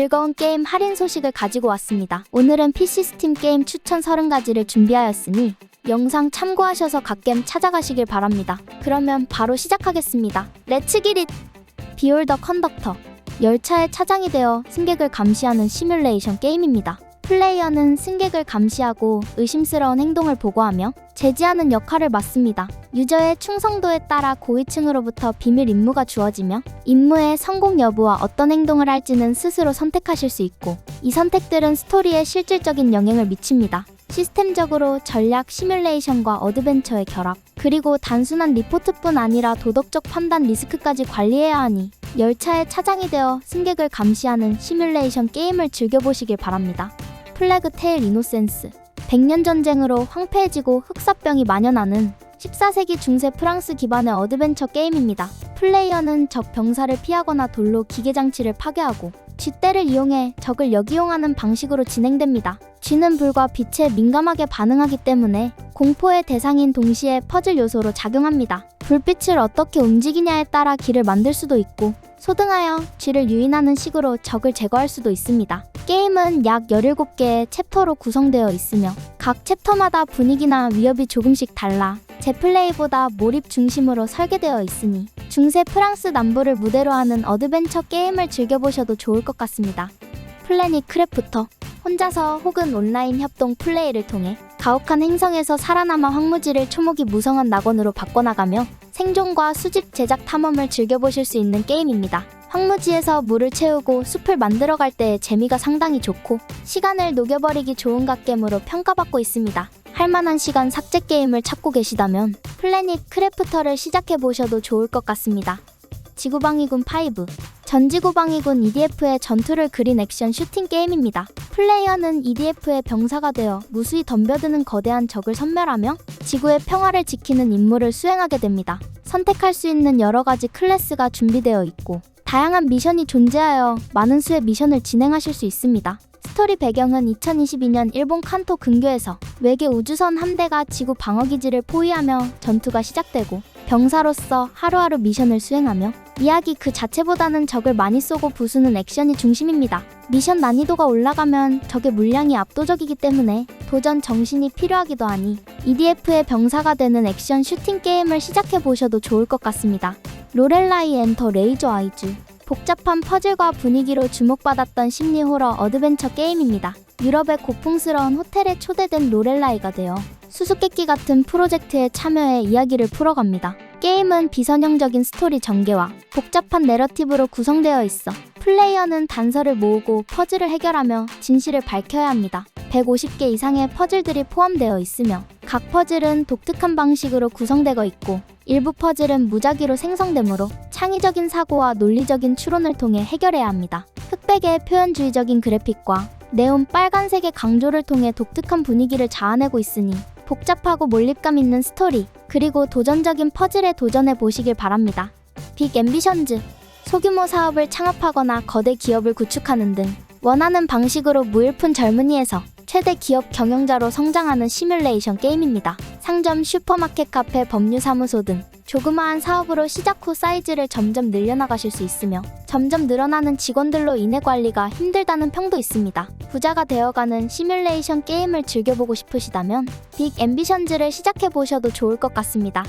즐거운 게임 할인 소식을 가지고 왔습니다. 오늘은 PC 스팀 게임 추천 30가지를 준비하였으니 영상 참고하셔서 갓겜 찾아가시길 바랍니다. 그러면 바로 시작하겠습니다. 렛츠 기릿! 비올 더 컨덕터 열차의 차장이 되어 승객을 감시하는 시뮬레이션 게임입니다. 플레이어는 승객을 감시하고 의심스러운 행동을 보고하며 제지하는 역할을 맡습니다. 유저의 충성도에 따라 고위층으로부터 비밀 임무가 주어지며 임무의 성공 여부와 어떤 행동을 할지는 스스로 선택하실 수 있고 이 선택들은 스토리에 실질적인 영향을 미칩니다. 시스템적으로 전략 시뮬레이션과 어드벤처의 결합, 그리고 단순한 리포트뿐 아니라 도덕적 판단 리스크까지 관리해야 하니 열차의 차장이 되어 승객을 감시하는 시뮬레이션 게임을 즐겨보시길 바랍니다. 플래그 테일 이노센스 100년 전쟁으로 황폐해지고 흑사병이 만연하는 14세기 중세 프랑스 기반의 어드벤처 게임입니다. 플레이어는 적 병사를 피하거나 돌로 기계 장치를 파괴하고 쥐떼를 이용해 적을 역이용하는 방식으로 진행됩니다. 쥐는 불과 빛에 민감하게 반응하기 때문에 공포의 대상인 동시에 퍼즐 요소로 작용합니다. 불빛을 어떻게 움직이냐에 따라 길을 만들 수도 있고 소등하여 쥐를 유인하는 식으로 적을 제거할 수도 있습니다. 게임은 약 17개의 챕터로 구성되어 있으며 각 챕터마다 분위기나 위협이 조금씩 달라 제 플레이보다 몰입 중심으로 설계되어 있으니 중세 프랑스 남부를 무대로 하는 어드벤처 게임을 즐겨보셔도 좋을 것 같습니다. 플래닛 크래프터 혼자서 혹은 온라인 협동 플레이를 통해 가혹한 행성에서 살아남아 황무지를 초목이 무성한 낙원으로 바꿔나가며 생존과 수집 제작 탐험을 즐겨보실 수 있는 게임입니다. 황무지에서 물을 채우고 숲을 만들어갈 때의 재미가 상당히 좋고 시간을 녹여버리기 좋은 갓겜으로 평가받고 있습니다. 할만한 시간 삭제 게임을 찾고 계시다면 플래닛 크래프터를 시작해 보셔도 좋을 것 같습니다. 지구방위군 5 전지구방위군 EDF의 전투를 그린 액션 슈팅 게임입니다. 플레이어는 EDF의 병사가 되어 무수히 덤벼드는 거대한 적을 섬멸하며 지구의 평화를 지키는 임무를 수행하게 됩니다. 선택할 수 있는 여러 가지 클래스가 준비되어 있고 다양한 미션이 존재하여 많은 수의 미션을 진행하실 수 있습니다. 스토리 배경은 2022년 일본 칸토 근교에서 외계 우주선 함대가 지구 방어 기지를 포위하며 전투가 시작되고 병사로서 하루하루 미션을 수행하며 이야기 그 자체보다는 적을 많이 쏘고 부수는 액션이 중심입니다. 미션 난이도가 올라가면 적의 물량이 압도적이기 때문에 도전 정신이 필요하기도 하니 EDF의 병사가 되는 액션 슈팅 게임을 시작해 보셔도 좋을 것 같습니다. 로렐라이 엔터 레이저 아이즈 복잡한 퍼즐과 분위기로 주목받았던 심리 호러 어드벤처 게임입니다. 유럽의 고풍스러운 호텔에 초대된 로렐라이가 되어 수수께끼 같은 프로젝트에 참여해 이야기를 풀어갑니다. 게임은 비선형적인 스토리 전개와 복잡한 내러티브로 구성되어 있어 플레이어는 단서를 모으고 퍼즐을 해결하며 진실을 밝혀야 합니다. 150개 이상의 퍼즐들이 포함되어 있으며 각 퍼즐은 독특한 방식으로 구성되어 있고 일부 퍼즐은 무작위로 생성되므로 창의적인 사고와 논리적인 추론을 통해 해결해야 합니다. 흑백의 표현주의적인 그래픽과 네온 빨간색의 강조를 통해 독특한 분위기를 자아내고 있으니 복잡하고 몰입감 있는 스토리, 그리고 도전적인 퍼즐에 도전해 보시길 바랍니다. 빅 앰비션즈 소규모 사업을 창업하거나 거대 기업을 구축하는 등 원하는 방식으로 무일푼 젊은이에서 최대 기업 경영자로 성장하는 시뮬레이션 게임입니다. 상점, 슈퍼마켓, 카페, 법률사무소 등 조그마한 사업으로 시작 후 사이즈를 점점 늘려나가실 수 있으며 점점 늘어나는 직원들로 인해 관리가 힘들다는 평도 있습니다. 부자가 되어가는 시뮬레이션 게임을 즐겨보고 싶으시다면 빅 앰비션즈를 시작해 보셔도 좋을 것 같습니다.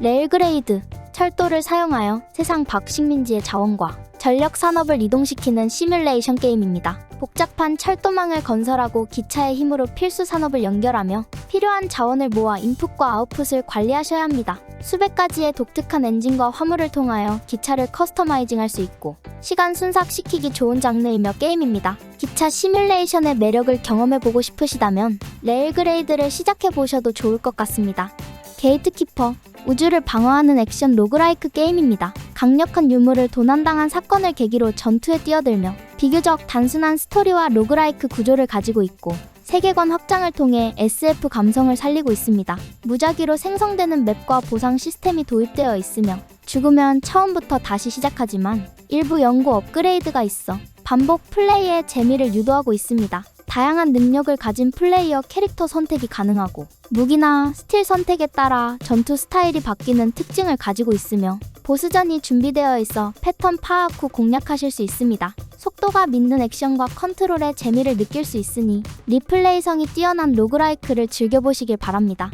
레일그레이드 철도를 사용하여 세상 박식민지의 자원과 전력 산업을 이동시키는 시뮬레이션 게임입니다. 복잡한 철도망을 건설하고 기차의 힘으로 필수 산업을 연결하며 필요한 자원을 모아 인풋과 아웃풋을 관리하셔야 합니다. 수백 가지의 독특한 엔진과 화물을 통하여 기차를 커스터마이징 할 수 있고 시간 순삭시키기 좋은 장르이며 게임입니다. 기차 시뮬레이션의 매력을 경험해보고 싶으시다면 레일그레이드를 시작해보셔도 좋을 것 같습니다. 게이트키퍼 우주를 방어하는 액션 로그라이크 게임입니다. 강력한 유물을 도난당한 사건을 계기로 전투에 뛰어들며 비교적 단순한 스토리와 로그라이크 구조를 가지고 있고 세계관 확장을 통해 SF 감성을 살리고 있습니다. 무작위로 생성되는 맵과 보상 시스템이 도입되어 있으며 죽으면 처음부터 다시 시작하지만 일부 연구 업그레이드가 있어 반복 플레이의 재미를 유도하고 있습니다. 다양한 능력을 가진 플레이어 캐릭터 선택이 가능하고 무기나 스틸 선택에 따라 전투 스타일이 바뀌는 특징을 가지고 있으며 보스전이 준비되어 있어 패턴 파악 후 공략하실 수 있습니다. 속도가 믿는 액션과 컨트롤의 재미를 느낄 수 있으니 리플레이성이 뛰어난 로그라이크를 즐겨보시길 바랍니다.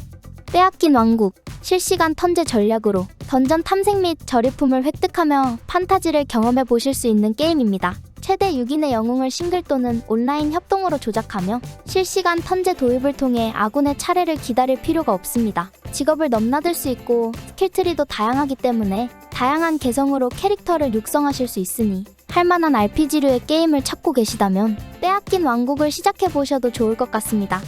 빼앗긴 왕국, 실시간 턴제 전략으로 던전 탐색 및 저리품을 획득하며 판타지를 경험해 보실 수 있는 게임입니다. 최대 6인의 영웅을 싱글 또는 온라인 협동으로 조작하며 실시간 턴제 도입을 통해 아군의 차례를 기다릴 필요가 없습니다. 직업을 넘나들 수 있고 스킬트리도 다양하기 때문에 다양한 개성으로 캐릭터를 육성하실 수 있으니 할만한 RPG류의 게임을 찾고 계시다면 빼앗긴 왕국을 시작해 보셔도 좋을 것 같습니다.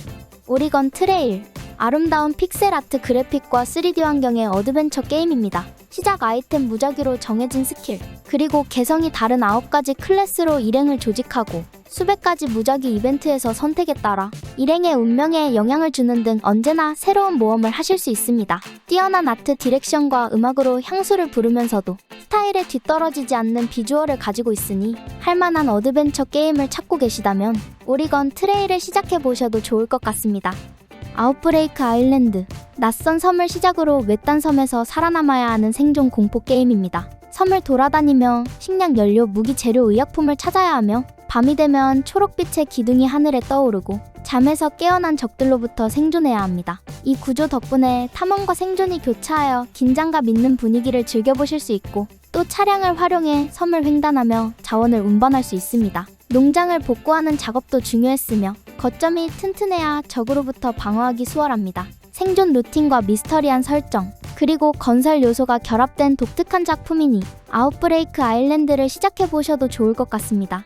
오리건 트레일 아름다운 픽셀 아트 그래픽과 3D 환경의 어드벤처 게임입니다. 시작 아이템 무작위로 정해진 스킬, 그리고 개성이 다른 9가지 클래스로 일행을 조직하고 수백 가지 무작위 이벤트에서 선택에 따라 일행의 운명에 영향을 주는 등 언제나 새로운 모험을 하실 수 있습니다. 뛰어난 아트 디렉션과 음악으로 향수를 부르면서도 스타일에 뒤떨어지지 않는 비주얼을 가지고 있으니 할만한 어드벤처 게임을 찾고 계시다면 오리건 트레일을 시작해 보셔도 좋을 것 같습니다. 아웃브레이크 아일랜드 낯선 섬을 시작으로 외딴 섬에서 살아남아야 하는 생존 공포 게임입니다. 섬을 돌아다니며 식량, 연료, 무기, 재료, 의약품을 찾아야 하며 밤이 되면 초록빛의 기둥이 하늘에 떠오르고 잠에서 깨어난 적들로부터 생존해야 합니다. 이 구조 덕분에 탐험과 생존이 교차하여 긴장감 있는 분위기를 즐겨보실 수 있고 또 차량을 활용해 섬을 횡단하며 자원을 운반할 수 있습니다. 농장을 복구하는 작업도 중요했으며 거점이 튼튼해야 적으로부터 방어하기 수월합니다. 생존 루틴과 미스터리한 설정, 그리고 건설 요소가 결합된 독특한 작품이니 아웃브레이크 아일랜드를 시작해 보셔도 좋을 것 같습니다.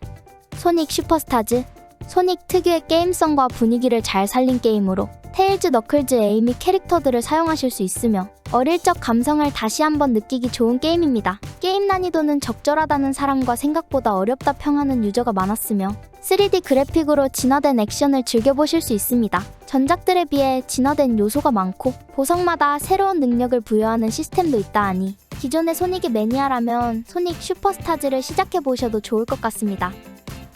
소닉 슈퍼스타즈 소닉 특유의 게임성과 분위기를 잘 살린 게임으로 테일즈, 너클즈, 에이미 캐릭터들을 사용하실 수 있으며 어릴 적 감성을 다시 한번 느끼기 좋은 게임입니다. 게임 난이도는 적절하다는 사람과 생각보다 어렵다 평하는 유저가 많았으며 3D 그래픽으로 진화된 액션을 즐겨보실 수 있습니다. 전작들에 비해 진화된 요소가 많고 보석마다 새로운 능력을 부여하는 시스템도 있다 하니 기존의 소닉의 매니아라면 소닉 슈퍼스타즈를 시작해보셔도 좋을 것 같습니다.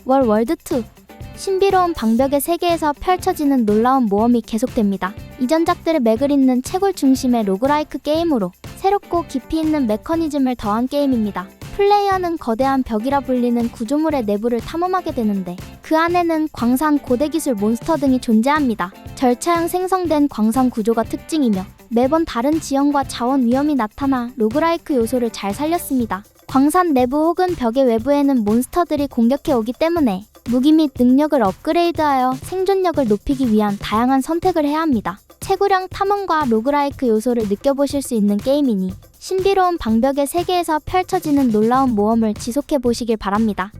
월 월드2 신비로운 방벽의 세계에서 펼쳐지는 놀라운 모험이 계속됩니다. 이전작들의 맥을 잇는 채굴 중심의 로그라이크 게임으로 새롭고 깊이 있는 메커니즘을 더한 게임입니다. 플레이어는 거대한 벽이라 불리는 구조물의 내부를 탐험하게 되는데 그 안에는 광산 고대 기술 몬스터 등이 존재합니다. 절차형 생성된 광산 구조가 특징이며 매번 다른 지형과 자원 위험이 나타나 로그라이크 요소를 잘 살렸습니다. 광산 내부 혹은 벽의 외부에는 몬스터들이 공격해 오기 때문에 무기 및 능력을 업그레이드하여 생존력을 높이기 위한 다양한 선택을 해야 합니다. 채굴형 탐험과 로그라이크 요소를 느껴보실 수 있는 게임이니 신비로운 방벽의 세계에서 펼쳐지는 놀라운 모험을 지속해 보시길 바랍니다.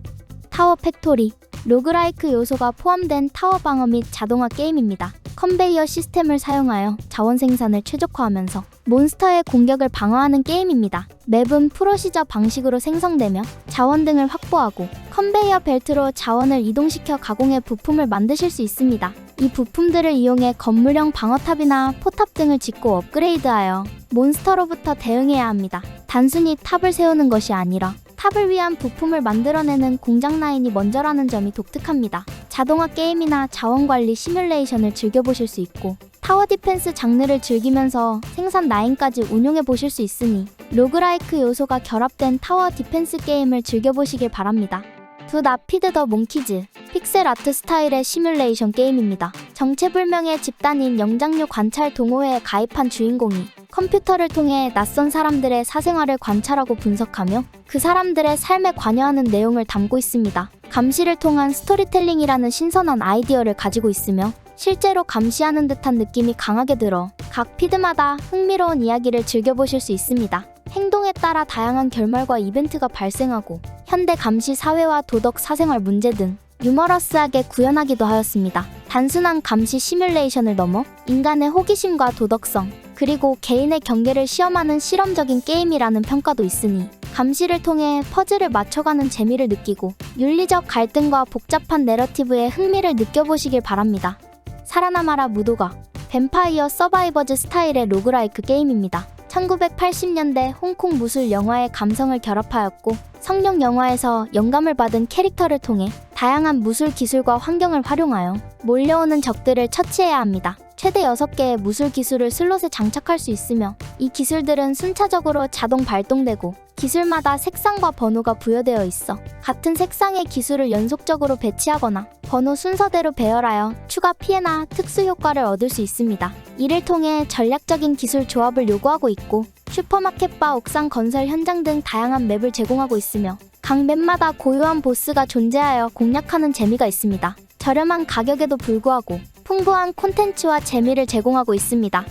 타워 팩토리 로그라이크 요소가 포함된 타워 방어 및 자동화 게임입니다. 컨베이어 시스템을 사용하여 자원 생산을 최적화하면서 몬스터의 공격을 방어하는 게임입니다. 맵은 프로시저 방식으로 생성되며 자원 등을 확보하고 컨베이어 벨트로 자원을 이동시켜 가공해 부품을 만드실 수 있습니다. 이 부품들을 이용해 건물형 방어탑이나 포탑 등을 짓고 업그레이드하여 몬스터로부터 대응해야 합니다. 단순히 탑을 세우는 것이 아니라 탑을 위한 부품을 만들어내는 공장 라인이 먼저라는 점이 독특합니다. 자동화 게임이나 자원 관리 시뮬레이션을 즐겨보실 수 있고 타워 디펜스 장르를 즐기면서 생산 라인까지 운용해 보실 수 있으니 로그라이크 요소가 결합된 타워 디펜스 게임을 즐겨보시길 바랍니다. 두 나피드 더 몽키즈 픽셀 아트 스타일의 시뮬레이션 게임입니다. 정체불명의 집단인 영장류 관찰 동호회에 가입한 주인공이 컴퓨터를 통해 낯선 사람들의 사생활을 관찰하고 분석하며 그 사람들의 삶에 관여하는 내용을 담고 있습니다. 감시를 통한 스토리텔링이라는 신선한 아이디어를 가지고 있으며 실제로 감시하는 듯한 느낌이 강하게 들어 각 피드마다 흥미로운 이야기를 즐겨보실 수 있습니다. 행동에 따라 다양한 결말과 이벤트가 발생하고 현대 감시 사회와 도덕 사생활 문제 등 유머러스하게 구현하기도 하였습니다. 단순한 감시 시뮬레이션을 넘어 인간의 호기심과 도덕성, 그리고 개인의 경계를 시험하는 실험적인 게임이라는 평가도 있으니 감시를 통해 퍼즐을 맞춰가는 재미를 느끼고 윤리적 갈등과 복잡한 내러티브에 흥미를 느껴보시길 바랍니다. 살아남아라 무도가 뱀파이어 서바이버즈 스타일의 로그라이크 게임입니다. 1980년대 홍콩 무술 영화의 감성을 결합하였고 성룡 영화에서 영감을 받은 캐릭터를 통해 다양한 무술 기술과 환경을 활용하여 몰려오는 적들을 처치해야 합니다. 최대 6개의 무술 기술을 슬롯에 장착할 수 있으며 이 기술들은 순차적으로 자동 발동되고 기술마다 색상과 번호가 부여되어 있어 같은 색상의 기술을 연속적으로 배치하거나 번호 순서대로 배열하여 추가 피해나 특수 효과를 얻을 수 있습니다. 이를 통해 전략적인 기술 조합을 요구하고 있고 슈퍼마켓바 옥상 건설 현장 등 다양한 맵을 제공하고 있으며 각 맵마다 고유한 보스가 존재하여 공략하는 재미가 있습니다. 저렴한 가격에도 불구하고 풍부한 콘텐츠와 재미를 제공하고 있습니다.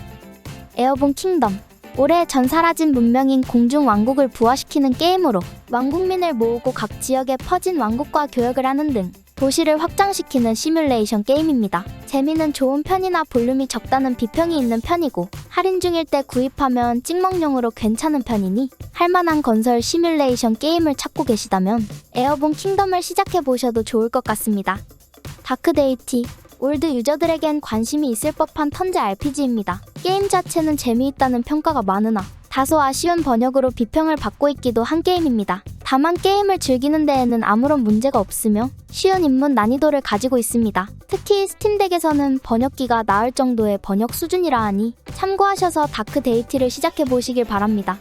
에어본 킹덤 올해 전 사라진 문명인 공중 왕국을 부활시키는 게임으로 왕국민을 모으고 각 지역에 퍼진 왕국과 교역을 하는 등 도시를 확장시키는 시뮬레이션 게임입니다. 재미는 좋은 편이나 볼륨이 적다는 비평이 있는 편이고 할인 중일 때 구입하면 찍먹용으로 괜찮은 편이니 할만한 건설 시뮬레이션 게임을 찾고 계시다면 에어본 킹덤을 시작해 보셔도 좋을 것 같습니다. 다크데이티 올드 유저들에겐 관심이 있을 법한 턴제 RPG입니다. 게임 자체는 재미있다는 평가가 많으나 다소 아쉬운 번역으로 비평을 받고 있기도 한 게임입니다. 다만 게임을 즐기는 데에는 아무런 문제가 없으며 쉬운 입문 난이도를 가지고 있습니다. 특히 스팀덱에서는 번역기가 나을 정도의 번역 수준이라 하니 참고하셔서 다크데이티를 시작해 보시길 바랍니다.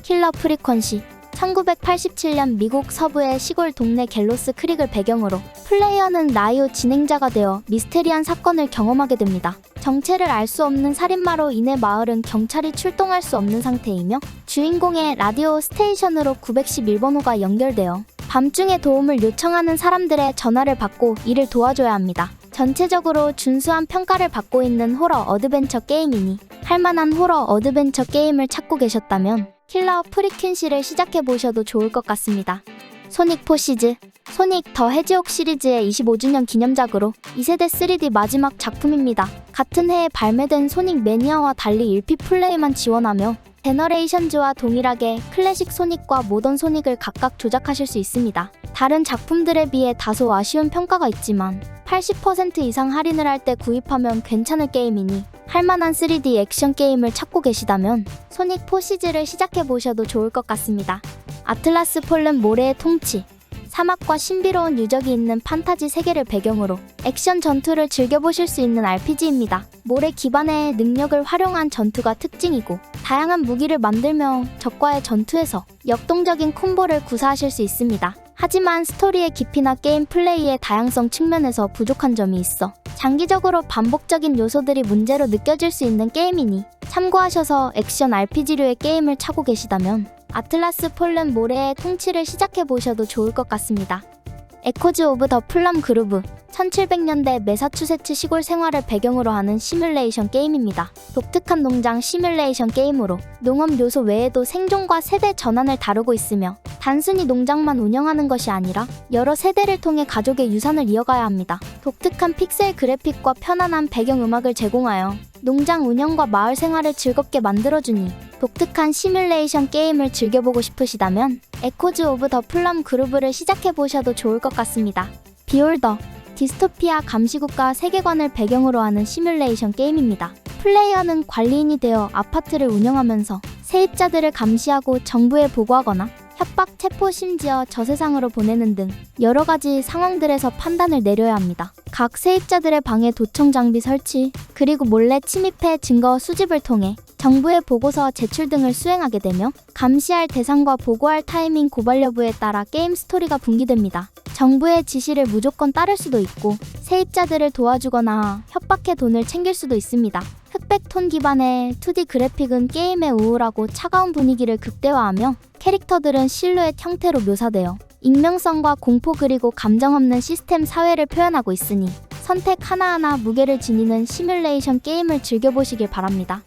킬러 프리퀀시 1987년 미국 서부의 시골 동네 갤로스 크릭을 배경으로 플레이어는 라이오 진행자가 되어 미스테리한 사건을 경험하게 됩니다. 정체를 알 수 없는 살인마로 인해 마을은 경찰이 출동할 수 없는 상태이며 주인공의 라디오 스테이션으로 911번호가 연결되어 밤중에 도움을 요청하는 사람들의 전화를 받고 이를 도와줘야 합니다. 전체적으로 준수한 평가를 받고 있는 호러 어드벤처 게임이니 할 만한 호러 어드벤처 게임을 찾고 계셨다면 킬러 프리퀸시를 시작해 보셔도 좋을 것 같습니다. 소닉 포시즈 소닉 더 해지옥 시리즈의 25주년 기념작으로 2세대 3D 마지막 작품입니다. 같은 해에 발매된 소닉 매니아와 달리 1피 플레이만 지원하며 제너레이션즈와 동일하게 클래식 소닉과 모던 소닉을 각각 조작하실 수 있습니다. 다른 작품들에 비해 다소 아쉬운 평가가 있지만 80% 이상 할인을 할 때 구입하면 괜찮을 게임이니 할만한 3D 액션 게임을 찾고 계시다면 소닉 포시즈를 시작해 보셔도 좋을 것 같습니다. 아틀라스 폴른 모래의 통치 사막과 신비로운 유적이 있는 판타지 세계를 배경으로 액션 전투를 즐겨보실 수 있는 RPG입니다. 모래 기반의 능력을 활용한 전투가 특징이고 다양한 무기를 만들며 적과의 전투에서 역동적인 콤보를 구사하실 수 있습니다. 하지만 스토리의 깊이나 게임 플레이의 다양성 측면에서 부족한 점이 있어 장기적으로 반복적인 요소들이 문제로 느껴질 수 있는 게임이니 참고하셔서 액션 RPG류의 게임을 차고 계시다면 아틀라스 폴른 모래의 통치를 시작해 보셔도 좋을 것 같습니다. 에코즈 오브 더 플럼 그루브 1700년대 메사추세츠 시골 생활을 배경으로 하는 시뮬레이션 게임입니다. 독특한 농장 시뮬레이션 게임으로 농업 요소 외에도 생존과 세대 전환을 다루고 있으며 단순히 농장만 운영하는 것이 아니라 여러 세대를 통해 가족의 유산을 이어가야 합니다. 독특한 픽셀 그래픽과 편안한 배경 음악을 제공하여 농장 운영과 마을 생활을 즐겁게 만들어주니 독특한 시뮬레이션 게임을 즐겨보고 싶으시다면 에코즈 오브 더 플럼 그루브를 시작해보셔도 좋을 것 같습니다. 비올더 디스토피아 감시국가 세계관을 배경으로 하는 시뮬레이션 게임입니다. 플레이어는 관리인이 되어 아파트를 운영하면서 세입자들을 감시하고 정부에 보고하거나 협박, 체포, 심지어 저세상으로 보내는 등 여러 가지 상황들에서 판단을 내려야 합니다. 각 세입자들의 방에 도청 장비 설치, 그리고 몰래 침입해 증거 수집을 통해 정부의 보고서 제출 등을 수행하게 되며 감시할 대상과 보고할 타이밍 고발 여부에 따라 게임 스토리가 분기됩니다. 정부의 지시를 무조건 따를 수도 있고 세입자들을 도와주거나 협박해 돈을 챙길 수도 있습니다. 흑백톤 기반의 2D 그래픽은 게임의 우울하고 차가운 분위기를 극대화하며 캐릭터들은 실루엣 형태로 묘사되어 익명성과 공포 그리고 감정 없는 시스템 사회를 표현하고 있으니 선택 하나하나 무게를 지니는 시뮬레이션 게임을 즐겨보시길 바랍니다.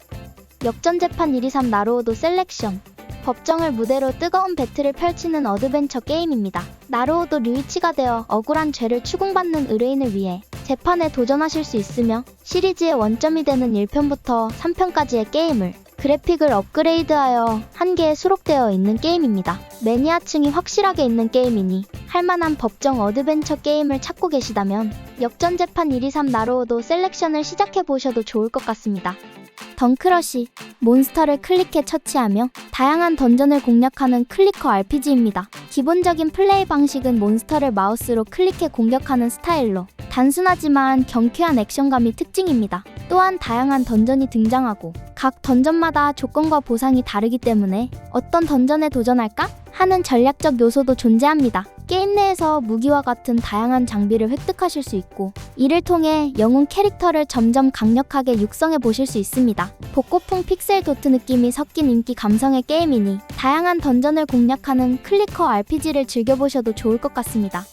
역전 재판 123 나루오도 셀렉션 법정을 무대로 뜨거운 배틀을 펼치는 어드벤처 게임입니다. 나루오도 류이치가 되어 억울한 죄를 추궁받는 의뢰인을 위해 재판에 도전하실 수 있으며 시리즈의 원점이 되는 1편부터 3편까지의 게임을 그래픽을 업그레이드하여 한 개에 수록되어 있는 게임입니다. 매니아층이 확실하게 있는 게임이니 할만한 법정 어드벤처 게임을 찾고 계시다면 역전재판 123 나루오도 셀렉션을 시작해 보셔도 좋을 것 같습니다. 덩크러시 몬스터를 클릭해 처치하며 다양한 던전을 공략하는 클리커 RPG입니다. 기본적인 플레이 방식은 몬스터를 마우스로 클릭해 공격하는 스타일로 단순하지만 경쾌한 액션감이 특징입니다. 또한 다양한 던전이 등장하고 각 던전마다 조건과 보상이 다르기 때문에 어떤 던전에 도전할까 하는 전략적 요소도 존재합니다. 게임 내에서 무기와 같은 다양한 장비를 획득하실 수 있고 이를 통해 영웅 캐릭터를 점점 강력하게 육성해 보실 수 있습니다. 복고풍 픽셀 도트 느낌이 섞인 인기 감성의 게임이니 다양한 던전을 공략하는 클리커 RPG를 즐겨보셔도 좋을 것 같습니다.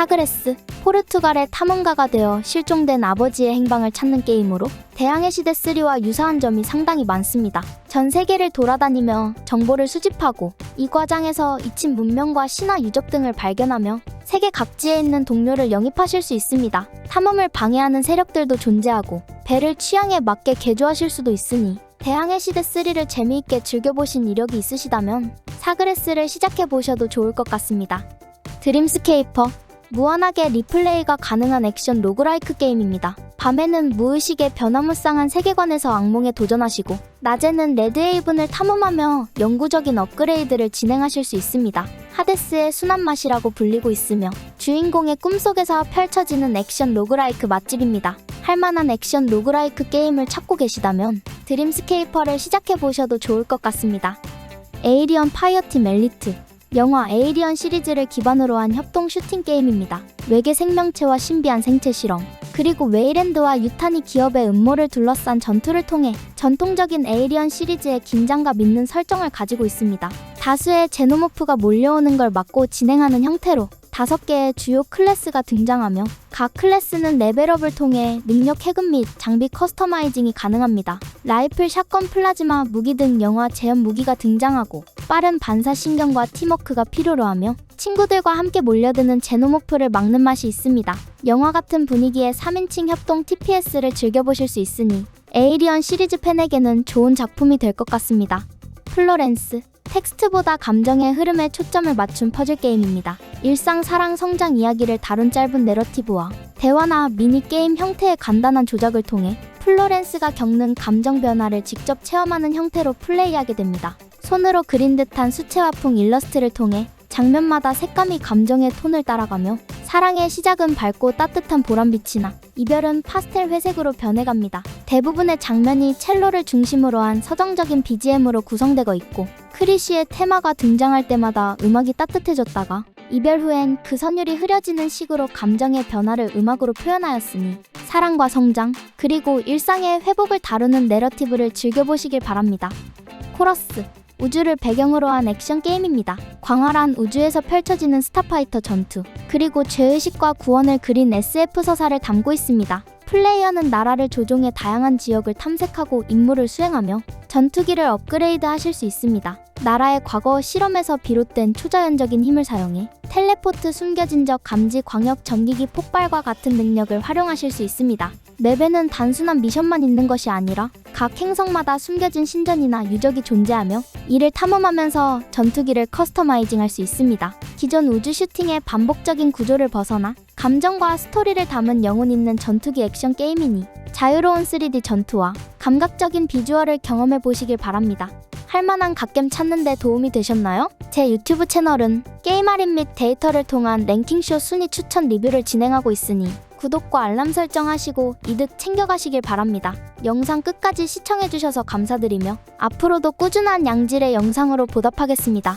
사그레스, 포르투갈의 탐험가가 되어 실종된 아버지의 행방을 찾는 게임으로 대항해 시대 3와 유사한 점이 상당히 많습니다. 전 세계를 돌아다니며 정보를 수집하고 이 과정에서 잊힌 문명과 신화 유적 등을 발견하며 세계 각지에 있는 동료를 영입하실 수 있습니다. 탐험을 방해하는 세력들도 존재하고 배를 취향에 맞게 개조하실 수도 있으니 대항해 시대 3를 재미있게 즐겨보신 이력이 있으시다면 사그레스를 시작해보셔도 좋을 것 같습니다. 드림스케이퍼 무한하게 리플레이가 가능한 액션 로그라이크 게임입니다. 밤에는 무의식의 변화무쌍한 세계관에서 악몽에 도전하시고 낮에는 레드에이븐을 탐험하며 영구적인 업그레이드를 진행하실 수 있습니다. 하데스의 순한 맛이라고 불리고 있으며 주인공의 꿈속에서 펼쳐지는 액션 로그라이크 맛집입니다. 할만한 액션 로그라이크 게임을 찾고 계시다면 드림스케이퍼를 시작해보셔도 좋을 것 같습니다. 에이리언 파이어팀 엘리트 영화 에이리언 시리즈를 기반으로 한 협동 슈팅 게임입니다. 외계 생명체와 신비한 생체 실험, 그리고 웨이랜드와 유탄이 기업의 음모를 둘러싼 전투를 통해 전통적인 에이리언 시리즈의 긴장감 있는 설정을 가지고 있습니다. 다수의 제노모프가 몰려오는 걸 막고 진행하는 형태로 다섯 개의 주요 클래스가 등장하며 각 클래스는 레벨업을 통해 능력 해금 및 장비 커스터마이징이 가능합니다. 라이플, 샷건, 플라즈마, 무기 등 영화 제한 무기가 등장하고 빠른 반사 신경과 팀워크가 필요로 하며 친구들과 함께 몰려드는 제노모프를 막는 맛이 있습니다. 영화 같은 분위기의 3인칭 협동 TPS를 즐겨보실 수 있으니 에이리언 시리즈 팬에게는 좋은 작품이 될 것 같습니다. 플로렌스 텍스트보다 감정의 흐름에 초점을 맞춘 퍼즐 게임입니다. 일상 사랑 성장 이야기를 다룬 짧은 내러티브와 대화나 미니 게임 형태의 간단한 조작을 통해 플로렌스가 겪는 감정 변화를 직접 체험하는 형태로 플레이하게 됩니다. 손으로 그린 듯한 수채화풍 일러스트를 통해 장면마다 색감이 감정의 톤을 따라가며 사랑의 시작은 밝고 따뜻한 보람빛이 나 이별은 파스텔 회색으로 변해갑니다. 대부분의 장면이 첼로를 중심으로 한 서정적인 BGM으로 구성되고 있고 크리시의 테마가 등장할 때마다 음악이 따뜻해졌다가 이별 후엔 그 선율이 흐려지는 식으로 감정의 변화를 음악으로 표현하였으니 사랑과 성장 그리고 일상의 회복을 다루는 내러티브를 즐겨보시길 바랍니다. 코러스 우주를 배경으로 한 액션 게임입니다. 광활한 우주에서 펼쳐지는 스타파이터 전투, 그리고 죄의식과 구원을 그린 SF 서사를 담고 있습니다. 플레이어는 나라를 조종해 다양한 지역을 탐색하고 임무를 수행하며 전투기를 업그레이드 하실 수 있습니다. 나라의 과거 실험에서 비롯된 초자연적인 힘을 사용해 텔레포트 숨겨진 적 감지 광역 전기기 폭발과 같은 능력을 활용하실 수 있습니다. 맵에는 단순한 미션만 있는 것이 아니라 각 행성마다 숨겨진 신전이나 유적이 존재하며 이를 탐험하면서 전투기를 커스터마이징 할 수 있습니다. 기존 우주 슈팅의 반복적인 구조를 벗어나 감정과 스토리를 담은 영혼 있는 전투기 액션 게임이니 자유로운 3D 전투와 감각적인 비주얼을 경험해 보시길 바랍니다. 할만한 갓겜 찾는 데 도움이 되셨나요? 제 유튜브 채널은 게임 할인 및 데이터를 통한 랭킹쇼 순위 추천 리뷰를 진행하고 있으니 구독과 알람 설정하시고 이득 챙겨가시길 바랍니다. 영상 끝까지 시청해주셔서 감사드리며 앞으로도 꾸준한 양질의 영상으로 보답하겠습니다.